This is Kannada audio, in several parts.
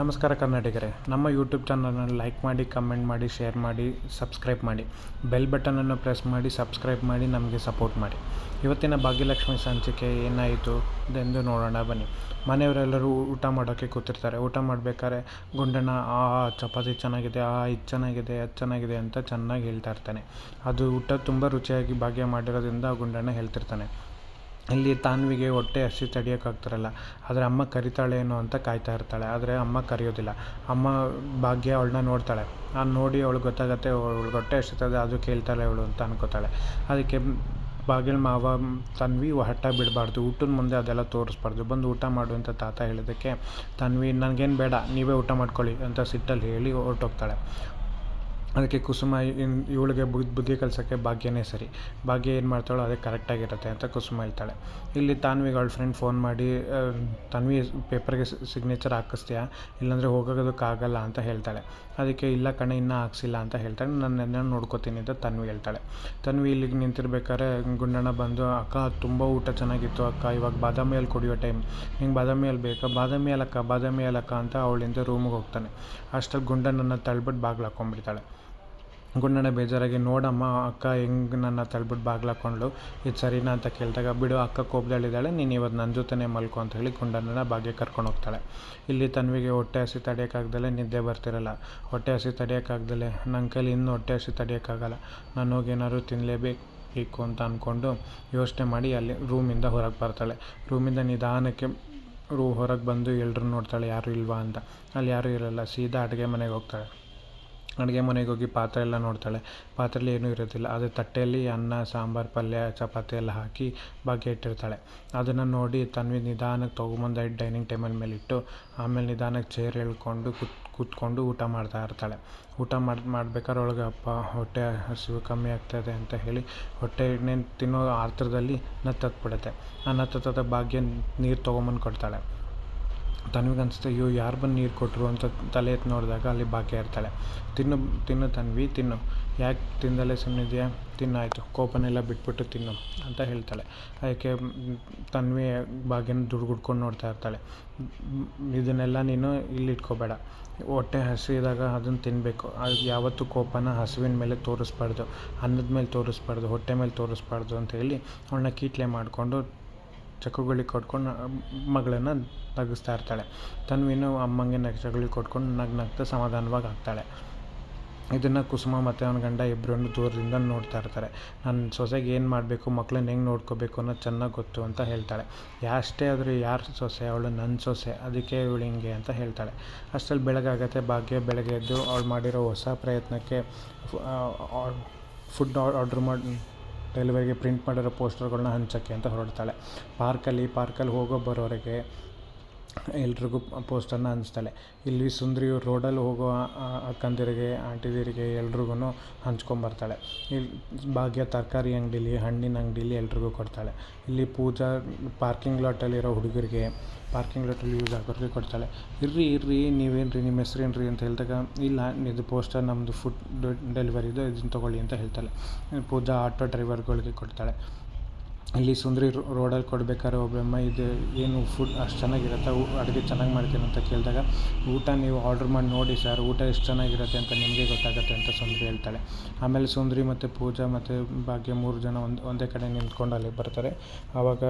ನಮಸ್ಕಾರ ಕರ್ನಾಟಕರೇ ನಮ್ಮ ಯೂಟ್ಯೂಬ್ ಚಾನಲನ್ನು ಲೈಕ್ ಮಾಡಿ ಕಮೆಂಟ್ ಮಾಡಿ ಶೇರ್ ಮಾಡಿ ಸಬ್ಸ್ಕ್ರೈಬ್ ಮಾಡಿ. ಬೆಲ್ ಬಟನನ್ನು ಪ್ರೆಸ್ ಮಾಡಿ ಸಬ್ಸ್ಕ್ರೈಬ್ ಮಾಡಿ, ನಮಗೆ ಸಪೋರ್ಟ್ ಮಾಡಿ. ಇವತ್ತಿನ ಭಾಗ್ಯಲಕ್ಷ್ಮಿ ಸಂಚಿಕೆ ಏನಾಯಿತು ಎಂದು ನೋಡೋಣ ಬನ್ನಿ. ಮನೆಯವರೆಲ್ಲರೂ ಊಟ ಮಾಡೋಕ್ಕೆ ಕೂತಿರ್ತಾರೆ. ಊಟ ಮಾಡಬೇಕಾದ್ರೆ ಗುಂಡಣ್ಣ, ಆ ಚಪಾತಿ ಚೆನ್ನಾಗಿದೆ ಆ, ಇದು ಚೆನ್ನಾಗಿದೆ, ಅದು ಚೆನ್ನಾಗಿದೆ ಅಂತ ಚೆನ್ನಾಗಿ ಹೇಳ್ತಾ ಇರ್ತಾನೆ. ಅದು ಊಟ ತುಂಬ ರುಚಿಯಾಗಿ ಭಾಗ್ಯ ಮಾಡಿರೋದ್ರಿಂದ ಗುಂಡಣ್ಣ ಹೇಳ್ತಿರ್ತಾನೆ. ಇಲ್ಲಿ ತಾನ್ವಿಗೆ ಹೊಟ್ಟೆ ಹಸಿ ತಡಿಯೋಕ್ಕಾಗ್ತಿರಲ್ಲ ಆದರೆ ಅಮ್ಮ ಕರಿತಾಳೇನೋ ಅಂತ ಕಾಯ್ತಾ ಇರ್ತಾಳೆ, ಆದರೆ ಅಮ್ಮ ಕರೆಯೋದಿಲ್ಲ. ಅಮ್ಮ ಭಾಗ್ಯ ಅವಳನ್ನ ನೋಡ್ತಾಳೆ. ಆ ನೋಡಿ ಅವಳಿಗೆ ಗೊತ್ತಾಗತ್ತೆ, ಅವಳು ಹೊಟ್ಟೆ ಹಸಿತದೆ, ಅದು ಕೇಳ್ತಾಳೆ ಅವಳು ಅಂತ ಅನ್ಕೋತಾಳೆ. ಅದಕ್ಕೆ ಬಾಗಿಲು ಮಾವ ತನ್ವಿ ಹಠ ಬಿಡಬಾರ್ದು, ಊಟದ ಮುಂದೆ ಅದೆಲ್ಲ ತೋರಿಸ್ಬಾರ್ದು. ಬಂದು ಊಟ ಮಾಡು ಅಂತ ತಾತ ಹೇಳಿದ್ದಕ್ಕೆ, ತನ್ವಿ, ನನಗೇನು ಬೇಡ, ನೀವೇ ಊಟ ಮಾಡ್ಕೊಳ್ಳಿ ಅಂತ ಸಿಟ್ಟಲ್ಲಿ ಹೇಳಿ ಹೊರಟೋಗ್ತಾಳೆ. ಅದಕ್ಕೆ ಕುಸುಮ ಇವಳಿಗೆ ಬುದ್ಧಿ ಕಲ್ಸೋಕ್ಕೆ ಭಾಗ್ಯನೇ ಸರಿ. ಭಾಗ್ಯ ಏನು ಮಾಡ್ತಾಳೋ ಅದೇ ಕರೆಕ್ಟಾಗಿರುತ್ತೆ ಅಂತ ಕುಸುಮ ಹೇಳ್ತಾಳೆ. ಇಲ್ಲಿ ತಾನ್ವಿಗೆ ಅವಳ ಫ್ರೆಂಡ್ ಫೋನ್ ಮಾಡಿ ತನ್ವಿ ಪೇಪರ್ಗೆ ಸಿಗ್ನೇಚರ್ ಹಾಕಿಸ್ತೀಯಾ? ಇಲ್ಲಾಂದರೆ ಹೋಗೋದಕ್ಕಾಗಲ್ಲ ಅಂತ ಹೇಳ್ತಾಳೆ. ಅದಕ್ಕೆ, ಇಲ್ಲ ಕಣೆ, ಇನ್ನೂ ಹಾಕ್ಸಿಲ್ಲ ಅಂತ ಹೇಳ್ತಾಳೆ. ನನ್ನ ನೋಡ್ಕೋತೀನಿ ಅಂತ ತನ್ವಿ ಹೇಳ್ತಾಳೆ. ತನ್ವಿ ಇಲ್ಲಿಗೆ ನಿಂತಿರ್ಬೇಕಾದ್ರೆ, ಗುಂಡಣ್ಣ ಬಂದು, ಅಕ್ಕ, ತುಂಬ ಊಟ ಚೆನ್ನಾಗಿತ್ತು ಅಕ್ಕ, ಇವಾಗ ಬಾದಾಮಿ ಅಲ್ಲಿ ಕುಡಿಯೋ ಟೈಮ್. ಹಿಂಗೆ ಬಾದಾಮಿ ಅಲ್ಲಿ ಬೇಕಾ? ಬಾದಾಮಿ ಅಲ್ಲಕ್ಕ ಬಾದಾಮಿ ಅಲ್ಲಕ್ಕ ಅಂತ ಅವಳಿಂದ ರೂಮಿಗೆ ಹೋಗ್ತಾನೆ. ಅಷ್ಟಲ್ಲಿ ಗುಂಡಣ್ಣನ ತಳ್ಬಿಟ್ಟು ಬಾಗ್ಲು ಹಾಕ್ಕೊಂಡ್ಬಿಡ್ತಾಳೆ ಗುಂಡಣ್ಣ ಬೇಜಾರಾಗಿ, ನೋಡಮ್ಮ, ಅಕ್ಕ ಹೆಂಗೆ ನನ್ನ ತಳ್ಬಿಟ್ಟು ಬಾಗ್ಲು ಹಾಕ್ಕೊಂಡ್ಳು ಇದು ಸರಿನಾ ಅಂತ ಕೇಳಿದಾಗ, ಬಿಡು, ಅಕ್ಕ ಕೋಪದಲ್ಲಿದ್ದಾಳೆ, ನೀನು ಇವತ್ತು ನನ್ನ ಜೊತೆನೇ ಮಲ್ಕೊ ಅಂತ ಹೇಳಿ ಗುಂಡಣ್ಣನ ಬಾಗಿಗೆ ಕರ್ಕೊಂಡು ಹೋಗ್ತಾಳೆ. ಇಲ್ಲಿ ತನ್ವಿಗೆ ಹೊಟ್ಟೆ ಹಸಿ ತಡೆಯೋಕ್ಕಾಗ್ದಲೆ ನಿದ್ದೆ ಬರ್ತಿರಲ್ಲ. ಹೊಟ್ಟೆ ಹಸಿ ತಡೆಯೋಕ್ಕಾಗ್ದಲೆ ನನ್ನ ಕೈಲಿ ಇನ್ನೂ ಹೊಟ್ಟೆ ಹಸಿ ತಡೆಯೋಕ್ಕಾಗಲ್ಲ ನಾನು ಹೋಗಿ ಏನಾದ್ರು ತಿನ್ನಲೇಬೇಕು ಬೇಕು ಅಂತ ಅಂದ್ಕೊಂಡು ಯೋಚನೆ ಮಾಡಿ ಅಲ್ಲಿ ರೂಮಿಂದ ಹೊರಗೆ ಬರ್ತಾಳೆ. ರೂಮಿಂದ ನಿಧಾನಕ್ಕೆ ರೂ, ಹೊರಗೆ ಬಂದು ಎಲ್ಲರೂ ನೋಡ್ತಾಳೆ, ಯಾರೂ ಇಲ್ವಾ? ಅಂತ. ಅಲ್ಲಿ ಯಾರೂ ಇರಲ್ಲ, ಸೀದಾ ಅಡುಗೆ ಮನೆಗೆ ಹೋಗ್ತಾಳೆ. ಅಡುಗೆ ಮನೆಗೆ ಹೋಗಿ ಪಾತ್ರೆ ಎಲ್ಲ ನೋಡ್ತಾಳೆ. ಪಾತ್ರೆಯಲ್ಲಿ ಏನೂ ಇರೋದಿಲ್ಲ. ಅದೇ ತಟ್ಟೆಯಲ್ಲಿ ಅನ್ನ, ಸಾಂಬಾರು, ಪಲ್ಯ, ಚಪಾತಿ ಎಲ್ಲ ಹಾಕಿ ಭಾಗ್ಯ ಇಟ್ಟಿರ್ತಾಳೆ. ಅದನ್ನು ನೋಡಿ ತನ್ವಿ ನಿಧಾನಕ್ಕೆ ತೊಗೊಂಬಂದು ಡೈನಿಂಗ್ ಟೇಬಲ್ ಮೇಲೆ ಇಟ್ಟು ಆಮೇಲೆ ನಿಧಾನಕ್ಕೆ ಚೇರ್ ಎಳ್ಕೊಂಡು ಕೂತ್, ಕೂತ್ಕೊಂಡು ಊಟ ಮಾಡ್ತಾ ಇರ್ತಾಳೆ. ಊಟ ಮಾಡಿ ಮಾಡ್ಬೇಕಾದ್ರೆ ಒಳಗೆ ಅಪ್ಪ, ಹೊಟ್ಟೆ ಹಸಿವು ಕಮ್ಮಿ ಆಗ್ತಾಯಿದೆ ಅಂತ ಹೇಳಿ ಹೊಟ್ಟೆ ತಿನ್ನೋ ಆತುರದಲ್ಲಿ ನತ್ತತ್ಬಿಡುತ್ತೆ ಆ ನತ್ತತ್ತದ ಭಾಗ್ಯ ನೀರು ತೊಗೊಂಬಂದು ಕೊಡ್ತಾಳೆ. ತನ್ವಿಗೆ ಅಯ್ಯೋ, ಯಾರು ಬಂದು ನೀರು ಕೊಟ್ಟರು ಅಂತ ತಲೆ ಎತ್ತಿ ನೋಡಿದಾಗ ಅಲ್ಲಿ ಬಾಕಿ ಇರ್ತಾಳೆ. ತಿನ್ನು ತಿನ್ನು ತನ್ವಿ, ತಿನ್ನು. ಯಾಕೆ ತಿಂದಲೇ ಸುಮ್ಮನಿದೆಯಾ ತಿನ್ನಾಯಿತು ಕೋಪನೆಲ್ಲ ಬಿಟ್ಬಿಟ್ಟು ತಿನ್ನು, ಅಂತ ಹೇಳ್ತಾಳೆ. ಅದಕ್ಕೆ ತನ್ವಿ ಭಾಗ್ಯನ ದುಡ್ಗುಡ್ಕೊಂಡು ನೋಡ್ತಾ ಇರ್ತಾಳೆ. ಇದನ್ನೆಲ್ಲ ನೀನು ಇಲ್ಲಿ ಇಟ್ಕೋಬೇಡ ಹೊಟ್ಟೆ ಹಸಿದಾಗ ಅದನ್ನು ತಿನ್ನಬೇಕು ಅದು ಯಾವತ್ತೂ ಕೋಪನ ಹಸುವಿನ ಮೇಲೆ ತೋರಿಸ್ಬಾರ್ದು. ಅನ್ನದ ಮೇಲೆ ತೋರಿಸ್ಬಾರ್ದು, ಹೊಟ್ಟೆ ಮೇಲೆ ತೋರಿಸ್ಬಾರ್ದು, ಅಂತ ಹೇಳಿ ಅವಳನ್ನ ಕೀಟ್ಲೆ ಮಾಡಿಕೊಂಡು ಚಕ್ಕುಗಳಿಗೆ ಕೊಟ್ಕೊಂಡು ಮಗಳನ್ನು ನಗಿಸ್ತಾ ಇರ್ತಾಳೆ. ತನ್ವಿನೂ ಅಮ್ಮಂಗೆ ನಗಚಗಳಿಗೆ ಕೊಟ್ಕೊಂಡು ನಗ್ ನಗ್ತಾ ಸಮಾಧಾನವಾಗಿ ಆಗ್ತಾಳೆ. ಇದನ್ನು ಕುಸುಮ ಮತ್ತು ಅವನ ಗಂಡ ಇಬ್ಬರನ್ನು ದೂರದಿಂದ ನೋಡ್ತಾ ಇರ್ತಾರೆ. ನನ್ನ ಸೊಸೆಗೆ ಏನು ಮಾಡಬೇಕು ಮಕ್ಕಳನ್ನ ಹೆಂಗೆ ನೋಡ್ಕೋಬೇಕು ಅನ್ನೋದು ಚೆನ್ನಾಗಿ ಗೊತ್ತು ಅಂತ ಹೇಳ್ತಾಳೆ. ಯಾಷ್ಟೇ ಆದರೂ ಯಾರು ಸೊಸೆ, ಅವಳು ನನ್ನ ಸೊಸೆ, ಅದಕ್ಕೆ ಇವಳು ಹಿಂಗೆ ಅಂತ ಹೇಳ್ತಾಳೆ. ಅಷ್ಟರಲ್ಲಿ ಬೆಳಗಾಗತ್ತೆ ಭಾಗ್ಯ ಬೆಳಗ್ಗೆ ಎದ್ದು ಅವಳು ಮಾಡಿರೋ ಹೊಸ ಪ್ರಯತ್ನಕ್ಕೆ ಫುಡ್ ಆರ್ಡ್ರ್ ಮಾಡಿ ಡೆಲಿವರಿಗೆ ಪ್ರಿಂಟ್ ಮಾಡಿರೋ ಪೋಸ್ಟರ್ಗಳನ್ನ ಹಂಚೋಕ್ಕೆ ಅಂತ ಹೊರಡ್ತಾಳೆ. ಪಾರ್ಕಲ್ಲಿ ಪಾರ್ಕಲ್ಲಿ ಹೋಗೋ ಬರೋರಿಗೆ ಎಲ್ರಿಗೂ ಪೋಸ್ಟನ್ನು ಹಂಚ್ತಾಳೆ. ಇಲ್ಲಿ ಸುಂದರಿ ರೋಡಲ್ಲಿ ಹೋಗೋ ಅಕ್ಕಂದಿರಿಗೆ, ಆಂಟಿದಿರಿಗೆ ಎಲ್ರಿಗೂ ಹಂಚ್ಕೊಂಬರ್ತಾಳೆ. ಇಲ್ಲಿ ಭಾಗ್ಯ ತರಕಾರಿ ಅಂಗಡಿಲಿ, ಹಣ್ಣಿನ ಅಂಗಡಿಲಿ ಎಲ್ರಿಗೂ ಕೊಡ್ತಾಳೆ. ಇಲ್ಲಿ ಪೂಜಾ ಪಾರ್ಕಿಂಗ್ ಲಾಟಲ್ಲಿರೋ ಹುಡುಗರಿಗೆ, ಪಾರ್ಕಿಂಗ್ ಲಾಟಲ್ಲಿ ಯೂಸ್ ಆಗೋರಿಗೆ ಕೊಡ್ತಾಳೆ. ಇರ್ರಿ ಇರ್ರಿ ನೀವೇನು ರೀ ನಿಮ್ಮ ಹೆಸ್ರು ಏನು ರೀ ಅಂತ ಹೇಳಿದಾಗ, ಇಲ್ಲ, ಇದು ಪೋಸ್ಟರ್ ನಮ್ಮದು ಫುಡ್ ಡೆಲಿವರಿದು, ಇದನ್ನು ತೊಗೊಳ್ಳಿ ಅಂತ ಹೇಳ್ತಾಳೆ. ಪೂಜಾ ಆಟೋ ಡ್ರೈವರ್ಗಳಿಗೆ ಕೊಡ್ತಾಳೆ. ಇಲ್ಲಿ ಸುಂದರಿ ರೋಡಲ್ಲಿ ಕೊಡ್ಬೇಕಾದ್ರೆ ಒಬ್ಬಮ್ಮ ಇದು, ಏನು ಫುಡ್ ಅಷ್ಟು ಚೆನ್ನಾಗಿರುತ್ತೆ ಅಡುಗೆ ಚೆನ್ನಾಗಿ ಮಾಡ್ತೀನಿ ಅಂತ ಕೇಳಿದಾಗ, ಊಟ ನೀವು ಆರ್ಡ್ರ್ ಮಾಡಿ ನೋಡಿ ಸರ್, ಊಟ ಎಷ್ಟು ಚೆನ್ನಾಗಿರುತ್ತೆ ಅಂತ ನಿಮಗೆ ಗೊತ್ತಾಗುತ್ತೆ ಅಂತ ಸುಂದರಿ ಹೇಳ್ತಾಳೆ. ಆಮೇಲೆ ಸುಂದರಿ ಮತ್ತು ಪೂಜಾ ಮತ್ತು ಭಾಗ್ಯ ಮೂರು ಜನ ಒಂದು, ಒಂದೇ ಕಡೆ ನಿಂತ್ಕೊಂಡು ಅಲ್ಲಿ ಬರ್ತಾರೆ. ಆವಾಗ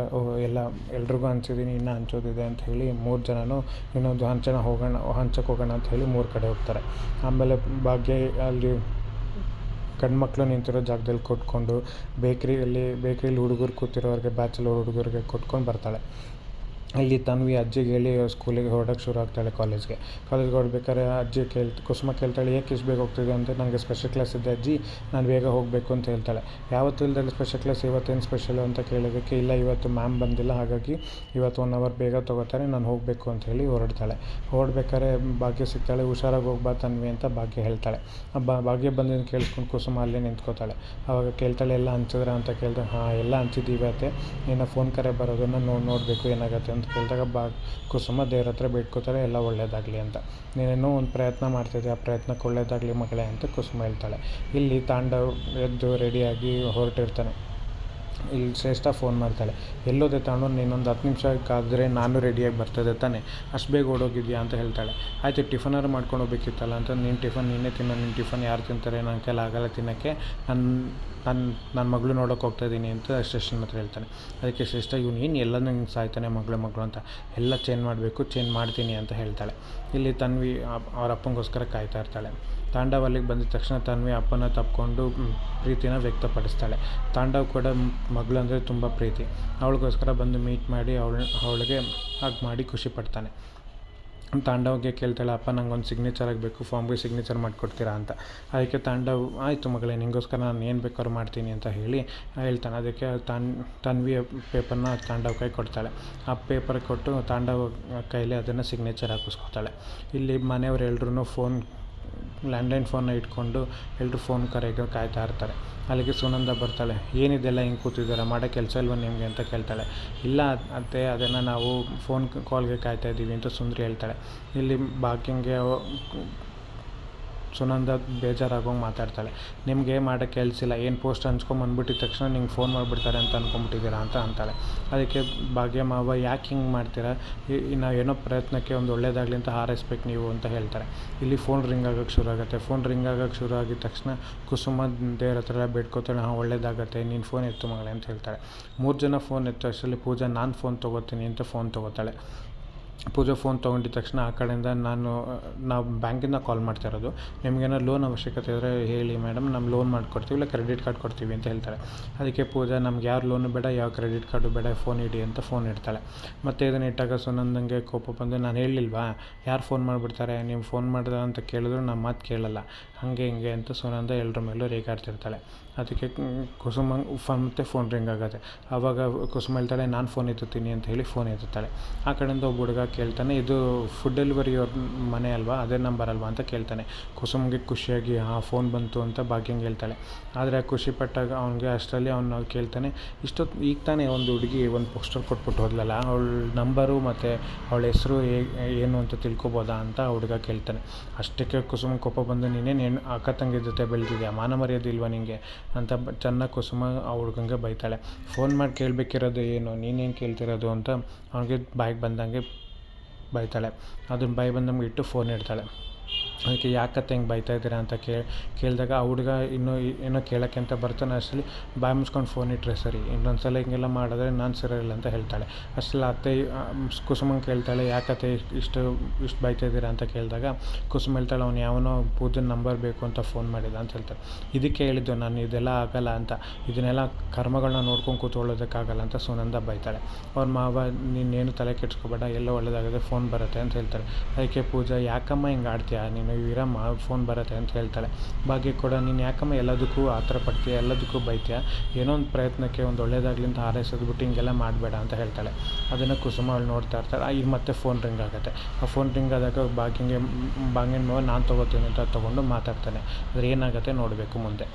ಎಲ್ಲ ಎಲ್ರಿಗೂ ಹಂಚಿದ್ದೀನಿ ಇನ್ನೂ ಹಂಚೋದಿದೆ ಅಂತ ಹೇಳಿ ಮೂರು ಜನನೂ ಇನ್ನೊಂದು ಹಂಚೋಣ ಹೋಗೋಣ ಹಂಚಕ್ಕೆ ಹೋಗೋಣ ಅಂತ ಹೇಳಿ ಮೂರು ಕಡೆ ಹೋಗ್ತಾರೆ. ಆಮೇಲೆ ಭಾಗ್ಯ ಅಲ್ಲಿ ಗಂಡು ಮಕ್ಕಳು ನಿಂತಿರೋ ಜಾಗದಲ್ಲಿ ಕೊಟ್ಕೊಂಡು ಬೇಕ್ರಿಯಲ್ಲಿ ಬೇಕ್ರಿಲಿ ಹುಡುಗರು ಕೂತಿರೋರಿಗೆ ಬ್ಯಾಚುಲರ್ ಹುಡುಗರಿಗೆ ಕೊಟ್ಕೊಂಡು ಬರ್ತಾಳೆ. ಇಲ್ಲಿ ತನ್ವಿ ಅಜ್ಜಿಗೆ ಹೇಳಿ ಸ್ಕೂಲಿಗೆ ಹೊರಡೋಕ್ಕೆ ಶುರು ಆಗ್ತಾಳೆ ಕಾಲೇಜ್ಗೆ. ಕಾಲೇಜ್ಗೆ ಹೊರಡ್ಬೇಕಾದ್ರೆ ಅಜ್ಜಿ ಕೇಳ್ತಾ, ಕುಸುಮ ಕೇಳ್ತಾಳೆ, ಏಕೆ ಇಷ್ಟು ಬೇಗ ಹೋಗ್ತಿದೆ ಅಂತ ನನಗೆ ಸ್ಪೆಷಲ್ ಕ್ಲಾಸ್ ಇದೆ ಅಜ್ಜಿ, ನಾನು ಬೇಗ ಹೋಗಬೇಕು ಅಂತ ಹೇಳ್ತಾಳೆ. ಯಾವತ್ತು ಇಲ್ದಲ್ಲಿ ಸ್ಪೆಷಲ್ ಕ್ಲಾಸ್ ಇವತ್ತೇನು ಸ್ಪೆಷಲು ಅಂತ ಕೇಳೋದಕ್ಕೆ ಇಲ್ಲ, ಇವತ್ತು ಮ್ಯಾಮ್ ಬಂದಿಲ್ಲ, ಹಾಗಾಗಿ ಇವತ್ತು ಒನ್ ಅವರ್ ಬೇಗ ತೊಗೋತಾರೆ, ನಾನು ಹೋಗಬೇಕು ಅಂತ ಹೇಳಿ ಹೊರಡ್ತಾಳೆ. ಹೊರಡ್ಬೇಕಾದ್ರೆ ಭಾಗ್ಯ ಸಿಗ್ತಾಳೆ, ಹುಷಾರಾಗಿ ಹೋಗ್ಬಾ ತನ್ವಿ ಅಂತ ಭಾಗ್ಯ ಹೇಳ್ತಾಳೆ. ಭಾಗ್ಯ ಬಂದಿದ್ದು ಕೇಳಿಸ್ಕೊಂಡು ಕುಸುಮ ಅಲ್ಲೇ ನಿಂತ್ಕೋತಾಳೆ. ಆವಾಗ ಕೇಳ್ತಾಳೆ, ಎಲ್ಲ ಹಂಚಿದ್ರೆ? ಅಂತ ಕೇಳಿದ್ರೆ ಹಾಂ, ಎಲ್ಲ ಹಂಚಿದ್ದೀವಿ ಇವತ್ತೆ ನಿನ್ನ ಫೋನ್ ಕರೆ ಬರೋದನ್ನು ನೋಡಿ ನೋಡಬೇಕು, ಏನಾಗುತ್ತೆ? ಅಂತ ಕೇಳಿದಾಗ, ಬಾ, ಕುಸುಮ ದೇವ್ರ ಹತ್ರ ಬೇಡ್ಕೋತಾರೆ, ಎಲ್ಲ ಒಳ್ಳೇದಾಗಲಿ ಅಂತ. ನೀನೇನೋ ಒಂದು ಪ್ರಯತ್ನ ಮಾಡ್ತಿದ್ದೆ, ಆ ಪ್ರಯತ್ನಕ್ಕೆ ಒಳ್ಳೇದಾಗಲಿ ಮಗಳೇ ಅಂತ ಕುಸುಮ ಹೇಳ್ತಾಳೆ. ಇಲ್ಲಿ ತಾಂಡವ್ ಎದ್ದು ರೆಡಿಯಾಗಿ ಹೊರಟಿರ್ತಾನೆ. ಇಲ್ಲಿ ಶ್ರೇಷ್ಠ ಫೋನ್ ಮಾಡ್ತಾಳೆ. ಎಲ್ಲೋದೆ ತಾಂಡು, ನೀನೊಂದು ಹತ್ತು ನಿಮಿಷ ಕಾದರೆ ನಾನು ರೆಡಿಯಾಗಿ ಬರ್ತದೆ ತಾನೆ. ಅಷ್ಟು ಬೇಗ ಓಡೋಗಿದ್ಯಾ? ಅಂತ ಹೇಳ್ತಾಳೆ. ಆಯಿತು ಟಿಫನಾದ್ರು ಮಾಡ್ಕೊಂಡು ಹೋಗ್ಬೇಕಿತ್ತಲ್ಲ ಅಂತ ನಿನ್ನ ಟಿಫನ್ ನೀನೇ ತಿನ್ನೋ ನಿನ್ನ ಟಿಫನ್ ಯಾರು ತಿಂತಾರೆ? ನನ್ನ ಕೈಲಾಗಲ್ಲ ತಿನ್ನೋಕ್ಕೆ. ನನ್ನ ನನ್ನ ನನ್ನ ಮಗಳು ನೋಡೋಕೆ ಹೋಗ್ತಾ ಇದ್ದೀನಿ ಅಂತ ಶ್ರೇಷ್ಠನ ಹತ್ರ ಹೇಳ್ತಾನೆ. ಅದಕ್ಕೆ ಶ್ರೇಷ್ಠ, ಇವ್ನು ಏನು ಎಲ್ಲ ನಂಗೆ ಸಾಯ್ತಾನೆ ಮಗಳು ಮಗಳು ಅಂತ. ಎಲ್ಲ ಚೇಂಜ್ ಮಾಡಬೇಕು ಚೇಂಜ್ ಮಾಡ್ತೀನಿ ಅಂತ ಹೇಳ್ತಾಳೆ. ಇಲ್ಲಿ ತನ್ವಿ ಅವ್ರ ಅಪ್ಪನಿಗೋಸ್ಕರ ಕಾಯ್ತಾ ಇರ್ತಾಳೆ. ತಾಂಡವ್ ಅಲ್ಲಿಗೆ ಬಂದಿದ ತಕ್ಷಣ ತನ್ವಿ ಅಪ್ಪನ ತಪ್ಪಿಕೊಂಡು ಪ್ರೀತಿನ ವ್ಯಕ್ತಪಡಿಸ್ತಾಳೆ. ತಾಂಡವ್ ಕೂಡ ಮಗಳು ಅಂದರೆ ತುಂಬ ಪ್ರೀತಿ. ಅವಳಿಗೋಸ್ಕರ ಬಂದು ಮೀಟ್ ಮಾಡಿ, ಅವಳ, ಅವಳಿಗೆ ಹಾಗೆ ಮಾಡಿ ಖುಷಿ ಪಡ್ತಾನೆ. ತಾಂಡವ್ಗೆ ಕೇಳ್ತಾಳೆ, ಅಪ್ಪ, ನಂಗೊಂದು ಸಿಗ್ನೇಚರ್ ಆಗಬೇಕು ಫಾರ್ಮ್ಗೆ ಸಿಗ್ನೇಚರ್ ಮಾಡಿಕೊಡ್ತೀರಾ ಅಂತ. ಅದಕ್ಕೆ ತಾಂಡವ್, ಆಯಿತು ಮಗಳೇ, ನಿಂಗೋಸ್ಕರ ನಾನು ಏನು ಬೇಕಾದ್ರೂ ಮಾಡ್ತೀನಿ ಅಂತ ಹೇಳಿ ಹೇಳ್ತಾನೆ. ಅದಕ್ಕೆ ತಾನ್, ತನ್ವಿಯ ಪೇಪರ್ನ ತಾಂಡವ್ ಕೈ ಕೊಡ್ತಾಳೆ. ಆ ಪೇಪರ್ ಕೊಟ್ಟು ತಾಂಡವ್ ಕೈಲಿ ಅದನ್ನು ಸಿಗ್ನೇಚರ್ ಹಾಕಿಸ್ಕೊತಾಳೆ ಇಲ್ಲಿ ಮನೆಯವ್ರು ಎಲ್ರೂ ಫೋನ್ ಲ್ಯಾಂಡ್ಲೈನ್ ಫೋನ್ನ ಇಟ್ಕೊಂಡು ಎಲ್ಲರೂ ಫೋನ್ ಕರೆಗೆ ಕಾಯ್ತಾ ಇರ್ತಾರೆ. ಅಲ್ಲಿಗೆ ಸುನಂದ ಬರ್ತಾಳೆ, ಏನಿದೆಲ್ಲ ಹಿಂಗೆ ಕೂತಿದ್ದಾರೆ? ಮಾಡೋ ಕೆಲಸ ಇಲ್ವ ನಿಮಗೆ? ಅಂತ ಕೇಳ್ತಾಳೆ. ಇಲ್ಲ ಅತ್ತೆ, ಅದನ್ನು ನಾವು ಫೋನ್ ಕಾಲ್ಗೆ ಕಾಯ್ತಾ ಇದ್ದೀವಿ ಅಂತ ಸುಂದ್ರಿ ಹೇಳ್ತಾಳೆ. ಇಲ್ಲಿ ಭಾಗ್ಯಂಗೆ ಸುನಂದ ಬೇಜಾರಾಗೋಂಗೆ ಮಾತಾಡ್ತಾಳೆ. ನಿಮಗೆ ಮಾಡೋಕ್ಕೆ ಕೆಲಸಿಲ್ಲ ಏನು ಪೋಸ್ಟ್ ಹಂಚ್ಕೊಂಬಂದ್ಬಿಟ್ಟಿದ ತಕ್ಷಣ ನಿಂಗೆ ಫೋನ್ ಮಾಡಿಬಿಡ್ತಾರೆ ಅಂತ ಅಂದ್ಕೊಂಬಿಟ್ಟಿದ್ದೀರಾ ಅಂತ ಅಂತಾಳೆ. ಅದಕ್ಕೆ ಭಾಗ್ಯ ಮಾವ ಯಾಕೆ ಹಿಂಗೆ ಮಾಡ್ತೀರಾ? ನಾವು ಏನೋ ಪ್ರಯತ್ನಕ್ಕೆ ಒಂದು ಒಳ್ಳೇದಾಗಲಿ ಅಂತ ಹಾರೈಸ್ಬೇಕು ನೀವು ಅಂತ ಹೇಳ್ತಾರೆ. ಇಲ್ಲಿ ಫೋನ್ ರಿಂಗ್ ಆಗೋಕ್ಕೆ ಶುರು ಆಗುತ್ತೆ ಫೋನ್ ರಿಂಗ್ ಆಗೋಕ್ಕೆ ಶುರು ಆಗಿದ ತಕ್ಷಣ ಕುಸುಮ ದೇವ್ರ ಹತ್ರ ಬೇಡ್ಕೋತಾಳೆ. ಹಾಂ, ಒಳ್ಳೇದಾಗತ್ತೆ. ನೀನು ಫೋನ್ ಎತ್ತು ಮಗಳೇ ಅಂತ ಹೇಳ್ತಾಳೆ. ಮೂರು ಜನ ಫೋನ್ ಎತ್ತು ಅಷ್ಟರಲ್ಲಿ ಪೂಜಾ, ನಾನು ಫೋನ್ ತೊಗೋತೀನಿ ಅಂತ ಫೋನ್ ತೊಗೋತಾಳೆ. ಪೂಜಾ ಫೋನ್ ತೊಗೊಂಡಿದ್ದ ತಕ್ಷಣ ಆ ಕಡೆಯಿಂದ ನಾನು, ನಾವು ಬ್ಯಾಂಕಿಂದ ಕಾಲ್ ಮಾಡ್ತಾ ಇರೋದು. ಲೋನ್ ಅವಶ್ಯಕತೆ ಇದ್ದರೆ ಹೇಳಿ ಮೇಡಮ್ ನಮ್ಮ ಲೋನ್ ಮಾಡಿಕೊಡ್ತೀವಿ, ಇಲ್ಲ ಕ್ರೆಡಿಟ್ ಕಾರ್ಡ್ ಕೊಡ್ತೀವಿ ಅಂತ ಹೇಳ್ತಾರೆ. ಅದಕ್ಕೆ ಪೂಜಾ, ನಮ್ಗೆ ಯಾರು ಲೋನು ಬೇಡ, ಯಾವ ಕ್ರೆಡಿಟ್ ಕಾರ್ಡು ಬೇಡ ಫೋನ್ ಇಡಿ ಅಂತ ಫೋನ್ ಇಡ್ತಾಳೆ. ಮತ್ತು ಇದನ್ನು ಇಟ್ಟಾಗ ಸುನಂದಂಗೆ ಕೋಪ ಬಂದು, ನಾನು ಹೇಳಿಲ್ವಾ? ಯಾರು ಫೋನ್ ಮಾಡಿಬಿಡ್ತಾರೆ? ನೀವು ಫೋನ್ ಮಾಡಿದ ಅಂತ ಕೇಳಿದ್ರು ನಮ್ಮ ಮಾತು ಕೇಳಲ್ಲ. ಹಾಗೆ ಹಿಂಗೆ ಅಂತ ಸುನಂದ ಎಲ್ಲರ ಮೇಲೂ ರೇಗಾಡ್ತಿರ್ತಾಳೆ. ಅದಕ್ಕೆ ಕುಸುಮ ಫೋನ್ ಮತ್ತೆ ಫೋನ್ ರಿಂಗ್ ಆಗುತ್ತೆ. ಆವಾಗ ಕುಸುಮ ಹೇಳ್ತಾಳೆ, ನಾನು ಫೋನ್ ಎತ್ತುತ್ತೀನಿ ಅಂತ ಹೇಳಿ ಫೋನ್ ಎತ್ತುತ್ತಾಳೆ. ಆ ಕಡೆಯಿಂದ ಒಬ್ಬ ಹುಡುಗ ಕೇಳ್ತಾನೆ, ಇದು ಫುಡ್ ಡೆಲಿವರಿ ಅವ್ರ ಮನೆ ಅಲ್ವಾ, ಅದೇ ನಂಬರ್ ಅಲ್ವಾ ಅಂತ ಕೇಳ್ತಾನೆ. ಕುಸುಮ್ಗೆ ಖುಷಿಯಾಗಿ ಆ ಫೋನ್ ಬಂತು ಅಂತ ಭಾಗ್ಯಂಗೆ ಹೇಳ್ತಾಳೆ. ಆದರೆ ಖುಷಿ ಪಟ್ಟಾಗ ಅವ್ನಿಗೆ ಅಷ್ಟರಲ್ಲಿ ಅವನು ಕೇಳ್ತಾನೆ ಇಷ್ಟೊತ್ತು ಈಗ ತಾನೇ ಒಂದು ಹುಡುಗಿ ಒಂದು ಪೋಸ್ಟರ್ ಕೊಟ್ಬಿಟ್ಟು ಹೋದ್ಲಲ್ಲ, ಅವಳ ನಂಬರು ಮತ್ತು ಅವಳ ಹೆಸರು ಏನು ಅಂತ ತಿಳ್ಕೊಬೋದಾ ಅಂತ ಹುಡುಗ ಕೇಳ್ತಾನೆ. ಅಷ್ಟಕ್ಕೆ ಕುಸುಮ ಕೋಪ ಬಂದು, ನೀನೇನು ಏನು ಅಕ್ಕ ತಂಗಿ ಜೊತೆ ಬೆಳೆದಿದ್ಯಾ? ಮಾನ ಮರ್ಯಾದೆ ಇಲ್ವಾ ನಿನಗೆ ಅಂತ ಚೆನ್ನಾಗಿ ಕುಸುಮ ಆ ಹುಡುಗಂಗೆ ಬೈತಾಳೆ. ಫೋನ್ ಮಾಡಿ ಕೇಳಬೇಕಿರೋದು ಏನು? ನೀನೇನು ಕೇಳ್ತಿರೋದು? ಅಂತ ಅವನಿಗೆ ಬಾಯಿಗೆ ಬಂದಂಗೆ ಬೈತಾಳೆ. ಅದನ್ನ ಬಾಯಿ ನಮ್ಗೆ ಇಟ್ಟು ಫೋನ್ ಇಡ್ತಾಳೆ. ಅದಕ್ಕೆ ಯಾಕತ್ತೆ ಹಿಂಗೆ ಬೈತಾ ಇದ್ದೀರಾ ಅಂತ ಕೇಳಿ, ಕೇಳಿದಾಗ ಆ ಹುಡುಗ ಇನ್ನೂ ಏನೋ ಕೇಳೋಕ್ಕೆ ಅಂತ ಬರ್ತಾನೆ, ಅಷ್ಟರಲ್ಲಿ ಬಾಯಿ ಮುಚ್ಕೊಂಡು ಫೋನ್ ಇಟ್ಟರೆ ಸರಿ ಇನ್ನೊಂದು ಸಲ ಹಿಂಗೆಲ್ಲ ಮಾಡಿದ್ರೆ ನಾನು ಸರಿಯಿಲ್ಲ ಅಂತ ಹೇಳ್ತಾಳೆ. ಅಷ್ಟರಲ್ಲಿ ಅತ್ತೆ ಕುಸುಮಂಗೆ ಕೇಳ್ತಾಳೆ ಯಾಕತ್ತೆ ಇಷ್ಟು ಇಷ್ಟು ಬೈತಾ ಇದ್ದೀರಾ ಅಂತ ಕೇಳಿದಾಗ, ಕುಸುಮ ಹೇಳ್ತಾಳೆ, ಅವ್ನು ಯಾವನೋ ಪೂಜನ್ ನಂಬರ್ ಬೇಕು ಅಂತ ಫೋನ್ ಮಾಡಿದ ಅಂತ ಹೇಳ್ತಾರೆ ಇದಕ್ಕೆ ಹೇಳಿದ್ದು ನಾನು, ಇದೆಲ್ಲ ಆಗಲ್ಲ ಅಂತ, ಇದನ್ನೆಲ್ಲ ಕರ್ಮಗಳನ್ನ ನೋಡ್ಕೊಂಡು ಕೂತ್ಕೊಳ್ಳೋದಕ್ಕಾಗಲ್ಲ ಅಂತ ಸುನಂದ ಬೈತಾಳೆ. ಅವ್ರ ಮಾವ ನೀನೇನು ತಲೆ ಕೆಡ್ಸ್ಕೊಬೇಡ, ಎಲ್ಲ ಒಳ್ಳೇದಾಗದೆ ಫೋನ್ ಬರುತ್ತೆ ಅಂತ ಹೇಳ್ತಾರೆ. ಅದಕ್ಕೆ ಪೂಜಾ, ಯಾಕಮ್ಮ ಹಿಂಗೆ ಆಡ್ತೀಯಾ? ನೀನು ಇರಮ್ಮ ಫೋನ್ ಬರುತ್ತೆ ಅಂತ ಹೇಳ್ತಾಳೆ. ಭಾಗ್ಯ ಕೂಡ ನೀನು ಯಾಕಮ್ಮ ಎಲ್ಲದಕ್ಕೂ ಆ ಥರ ಪಡ್ತೀಯ? ಎಲ್ಲದಕ್ಕೂ ಬೈತೀಯ? ಏನೋ ಒಂದು ಪ್ರಯತ್ನಕ್ಕೆ ಒಂದು ಒಳ್ಳೇದಾಗಲಿ ಅಂತ ಹಾರೈಸೋದು ಬಿಟ್ಟು ಹಿಂಗೆಲ್ಲ ಮಾಡಬೇಡ, ಅಂತ ಹೇಳ್ತಾಳೆ. ಅದನ್ನು ಕುಸುಮ ಅವಳು ನೋಡ್ತಾ ಇರ್ತಾಳೆ. ಈಗ ಮತ್ತೆ ಫೋನ್ ರಿಂಗ್ ಆಗುತ್ತೆ. ಆ ಫೋನ್ ರಿಂಗ್ ಆದಾಗ ಭಾಗ್ಯಂಗೆ, ಭಾಗ್ಯನ ನಾನು ತೊಗೋತೀನಿ, ಅಂತ ತೊಗೊಂಡು ಮಾತಾಡ್ತಾನೆ. ಆದರೆ ಏನಾಗುತ್ತೆ ನೋಡಬೇಕು ಮುಂದೆ.